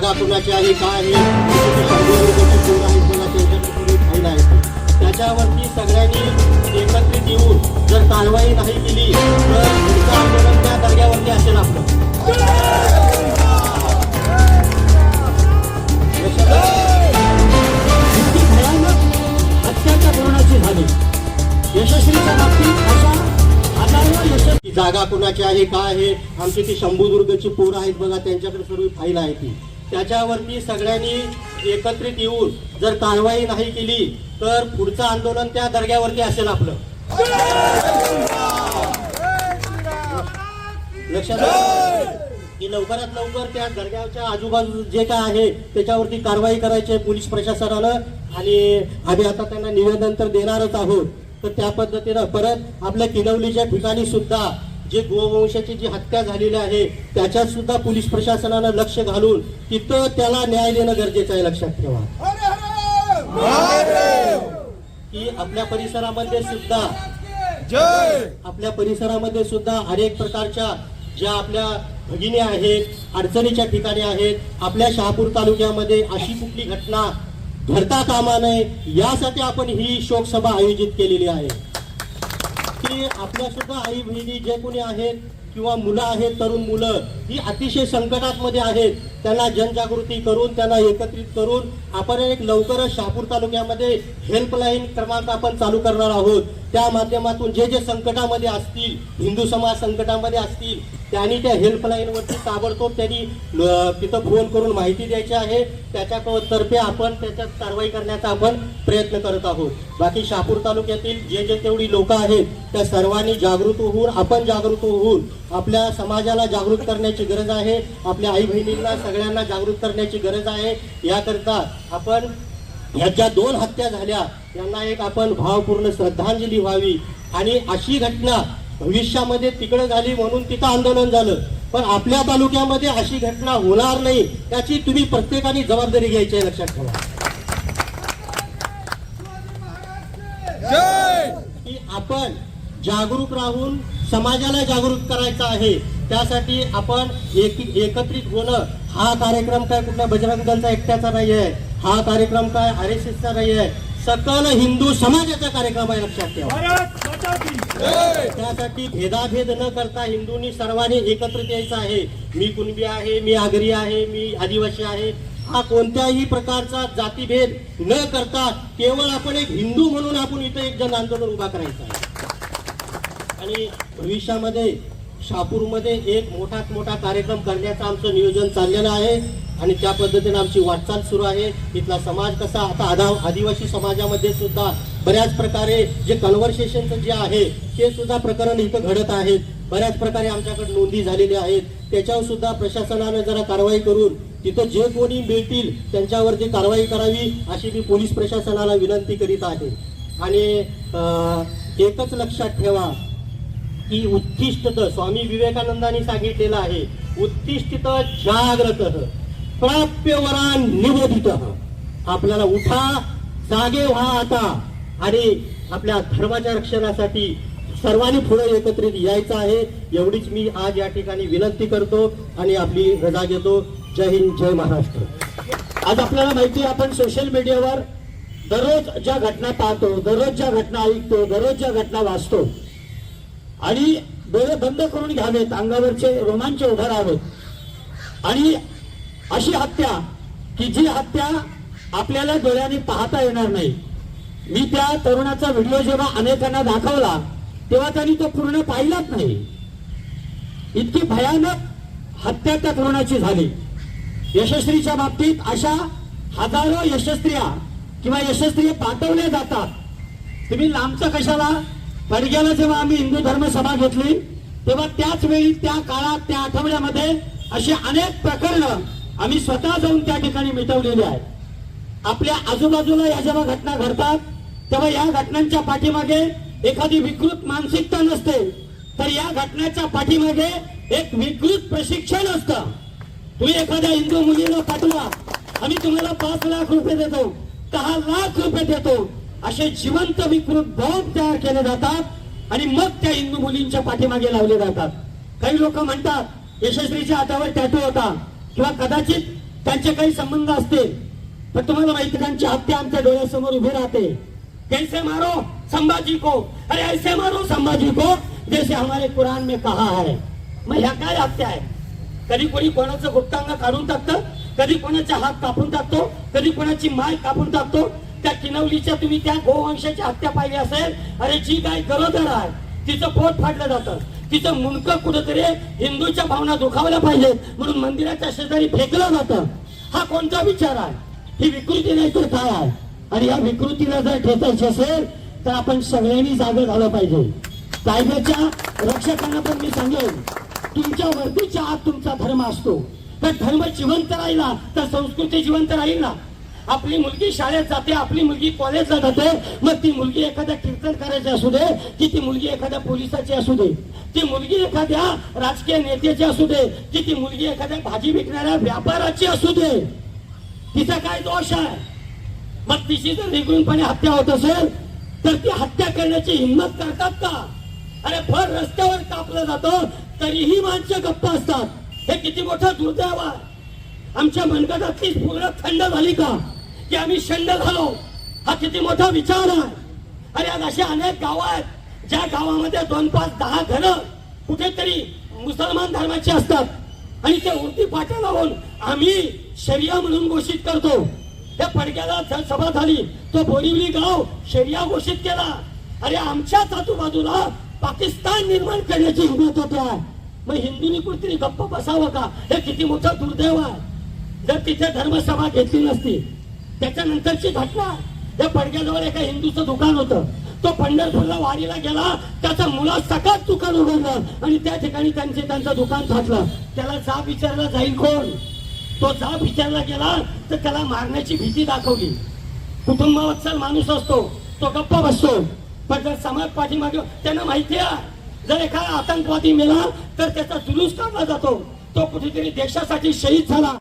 जागा कुणाची आहे काय आहे आहे. त्याच्यावरती सगळ्यांनी एकत्रित येऊन जर कारवाई नाही केली तर पुढचं आंदोलन त्या दर्ग्यावरती असेल आपलं भयानक हत्याच्या धोरणाची झाली? यशस्वीच्या बाबतीत अशा यशस्वी जागा कुणाची आहे काय आहे आमची ती शंभूदुर्गची पोरं आहेत बघा त्यांच्याकडे सर्व फाईल आहे ती. त्याच्यावरती सगळ्यांनी एकत्रित येऊन जर कारवाई नाही केली तर पुढचं आंदोलन त्या दर्ग्यावरती असेल आपलं. लक्षात की लवकरात लवकर त्या दर्ग्याच्या आजूबाजू जे काय आहे त्याच्यावरती कारवाई करायची आहे पोलीस प्रशासनानं आणि आम्ही आता त्यांना निवेदन तर देणारच आहोत. तर त्या पद्धतीनं परत आपल्या किनवलीच्या ठिकाणी सुद्धा जे गोवंशाची जी हत्या झालेली आहे त्याच्यात सुद्धा पोलीस प्रशासनानं लक्ष घालून तिथं त्याला न्याय देणं गरजेचं आहे लक्षात ठेवा. की आपल्या परिसरामध्ये सुद्धा आपल्या परिसरामध्ये सुद्धा अनेक प्रकारच्या ज्या आपल्या भगिनी आहेत अडचणीच्या ठिकाणी आहेत आपल्या शहापूर तालुक्यामध्ये अशी कुठली घटना घडता कामा नये यासाठी आपण ही शोकसभा आयोजित केलेली आहे. की आपल्या सुद्धा आई बहिणी जे कोणी आहेत किंवा मुलं आहेत तरुण मुलं ही अतिशय संकटातमध्ये आहेत. त्यांना जनजागृती करून त्यांना एकत्रित करून आपण एक लवकरच शहापूर तालुक्यामध्ये हेल्पलाईन क्रमांक आपण चालू करणार आहोत. त्या माध्यमातून जे जे संकटामध्ये असतील हिंदू समाज संकटामध्ये असतील त्यांनी त्या हेल्पलाईनवरती ताबडतोब त्यांनी तिथं फोन करून माहिती द्यायची आहे. त्याच्यातर्फे आपण त्याच्यात कारवाई करण्याचा आपण प्रयत्न करत आहोत. बाकी शापूर तालुक्यातील जे जे तेवढी लोक आहेत त्या सर्वांनी जागृत होऊन आपण जागृत होऊन आपल्या समाजाला जागृत करण्याची गरज आहे. आपल्या आई बहिणींना सगळ्यांना जागृत करण्याची गरज आहे. याकरता आपण ह्या ज्या दोन हत्या झाल्या. यांना एक आपण भावपूर्ण श्रद्धांजली व्हावी. आणि अशी घटना भविष्यामध्ये तिकडे झाली म्हणून तिथं आंदोलन झालं. पण आपल्या तालुक्यामध्ये अशी घटना होणार नाही त्याची तुम्ही प्रत्येकाने जबाबदारी घ्यायची आहे लक्षात ठेवा. की आपण जागरूक राहून समाजाला जागरूक करायचं आहे त्यासाठी आपण एक एकत्रित होणं हा कार्यक्रम काय कुठल्या बजरंग दलचा एकट्याचा नाही आहे हा कार्यक्रम काय आर एस एसचा नाही आहे सकल हिंदू समाजाचा कार्यक्रम आहे लक्षात ठेवा. त्यासाठी भेदाभेद न करता हिंदूंनी सर्वांनी एकत्रित यायचं आहे. मी कुणबी आहे मी आगरी आहे मी आदिवासी आहे. हा कोणत्याही प्रकारचा जातीभेद न करता केवळ आपण एक हिंदू म्हणून आपण इथं एक जन आंदोलन उभा करायचं आहे. आणि भविष्यामध्ये शापूरमध्ये एक मोठात मोठा कार्यक्रम करण्याचं आमचं नियोजन चाललेलं आहे. आणि त्या पद्धतीने आमची वाटचाल सुरू आहे. इथला समाज कसा आता आदा आदिवासी समाजामध्ये सुद्धा बऱ्याच प्रकारे जे कन्व्हर्सेशनचं जे आहे ते सुद्धा प्रकरण इथं घडत आहेत. बऱ्याच प्रकारे आमच्याकडे नोंदी झालेल्या आहेत. त्याच्यावर सुद्धा प्रशासनाने जरा कारवाई करून तिथं जे कोणी मिळतील त्यांच्यावरती कारवाई करावी अशी मी पोलीस प्रशासनाला विनंती करीत आहे. आणि एकच लक्षात ठेवा की उत्तिष्ठत स्वामी विवेकानंदांनी सांगितलेलं आहे उत्तिष्ठित जाग्रत प्राप्यवरान निवेदित आपल्याला उठा जागे व्हा आता. आणि आपल्या धर्माच्या रक्षणासाठी सर्वांनी पुढे एकत्रित यायचं आहे. एवढीच मी आज या ठिकाणी विनंती करतो आणि आपली रजा घेतो. जय हिंद जय महाराष्ट्र. आज आपल्याला माहिती आहे आपण सोशल मीडियावर दररोज ज्या घटना पाहतो दररोज ज्या घटना ऐकतो दररोज ज्या घटना वाचतो आणि डोळे बंद करून घ्यावेत अंगावरचे रोमांच उभं राहावेत. आणि अशी हत्या की जी हत्या आपल्याला डोळ्याने पाहता येणार नाही. मी त्या तरुणाचा व्हिडिओ जेव्हा अनेकांना दाखवला तेव्हा त्यांनी तो पूर्ण पाहिलाच नाही. इतकी भयानक हत्या त्या तरुणाची झाली. यशस्वीच्या बाबतीत अशा हजारो यशस्त्रिया किंवा यशस्त्री पाठवल्या जातात. तुम्ही लांबचं कशाला? पडग्याला जेव्हा आम्ही हिंदू धर्म सभा घेतली तेव्हा त्याच वेळी त्या काळात त्या आठवड्यामध्ये अशी अनेक प्रकरणं आम्ही स्वतः जाऊन त्या ठिकाणी मिटवलेले आहे आपल्या आजूबाजूला या जेव्हा घटना घडतात तेव्हा या घटनांच्या पाठीमागे एखादी विकृत मानसिकता नसते. तर या घटनेच्या पाठीमागे एक विकृत प्रशिक्षण असतं. तुम्ही एखाद्या हिंदू मुलीला पाठवा. आम्ही तुम्हाला पाच लाख रुपये देतो दहा लाख रुपये देतो. असे जिवंत विकृत बॉम्ब तयार केले जातात आणि मग त्या हिंदू मुलींच्या पाठीमागे लावले जातात. काही लोक म्हणतात यशस्वीच्या हातावर टॅटू होता. किंवा कदाचित त्यांचे काही संबंध असतील पण तुम्हाला माहिती त्यांची हत्या आमच्या डोळ्यासमोर उभी राहते. कैसे मारो? संभाजी को. अरे ऐसे मारो संभाजी को. जैसे हमारे कुरान में कहा है. मग ह्या काय हत्या आहे? कधी कोणी कोणाचं गुप्तांग काढून टाकतं? कधी कोणाचा हात कापून टाकतो? कधी कोणाची माय कापून टाकतो? त्या किनवलीच्या तुम्ही त्या गोवंशाची हत्या पाहिली असेल? अरे जी काय गरोदर आहे तिचं पोट फाडलं जातं. तिचं मुंडकं कुठंतरी हिंदूच्या भावना दुखावल्या पाहिजेत म्हणून मंदिराच्या शेजारी फेकलं जातं. हा कोणता विचार आहे? ही विकृती नाही तर काय आहे? आणि या विकृतीला जर ठेचायची असेल तर आपण सगळ्यांनी जागं झालं पाहिजे. कायद्याच्या रक्षकांना पण मी सांगेन तुमच्या वर्दीच्या आत तुमचा धर्म असतो. तर धर्म जिवंत राहिला तर संस्कृती जिवंत राहील ना? आपली मुलगी शाळेत जाते आपली मुलगी कॉलेजला जाते मग ती मुलगी एखाद्या कीर्तन करायची असू दे की ती मुलगी एखाद्या पोलिसाची असू दे ती मुलगी एखाद्या राजकीय नेत्याची असू दे की ती मुलगी एखाद्या भाजी विकणाऱ्या व्यापाराची असू दे. तिचा काय दोष आहे? मग तिची जर निगुणपणे हत्या होत असेल तर ती हत्या करण्याची हिंमत करतात का? अरे भर रस्त्यावर कापलं जातं तरीही माणसं गप्प असतात. हे किती मोठं दुर्दैव आहे. आमच्या मनगटातलीच पूर्ण थंड झाली का? की आम्ही शंड झालो. हा किती मोठा विचार आहे. अरे आज असे अनेक गाव आहेत ज्या गावामध्ये दोन पाच दहा घरं कुठेतरी मुसलमान धर्माची असतात आणि ते उरती पाट्या लावून आम्ही शर्या म्हणून घोषित करतो. त्या पडक्याला सभा झाली तो बोरिवली गाव शर्या घोषित केला. अरे आमच्याच आजूबाजूला पाकिस्तान निर्माण करण्याची हिंमत होत. आहे मग हिंदूंनी कुठेतरी गप्प बसावं का? हे किती मोठं दुर्दैव आहे. जर तिथे धर्मसभा घेतली नसती त्याच्यानंतरची घटना या पडग्याजवळ एका हिंदूचं दुकान होतं. तो पंढरपूरला वारीला गेला त्याचा मुला सकाळ दुकान उघडलं आणि त्या ठिकाणी त्यांचे त्यांचं दुकान थाटलं. त्याला जाब विचारला जाईल कोण? तो जाब विचारला गेला तर त्याला मारण्याची भीती दाखवली. कुटुंबावत्सल माणूस असतो तो गप्प बसतो. पण जर समाज पाठीमागे त्यांना माहिती आहे जर एखादा आतंकवादी मेला तर त्याचा जुलूस काढला जातो. तो कुठेतरी देशासाठी शहीद झाला.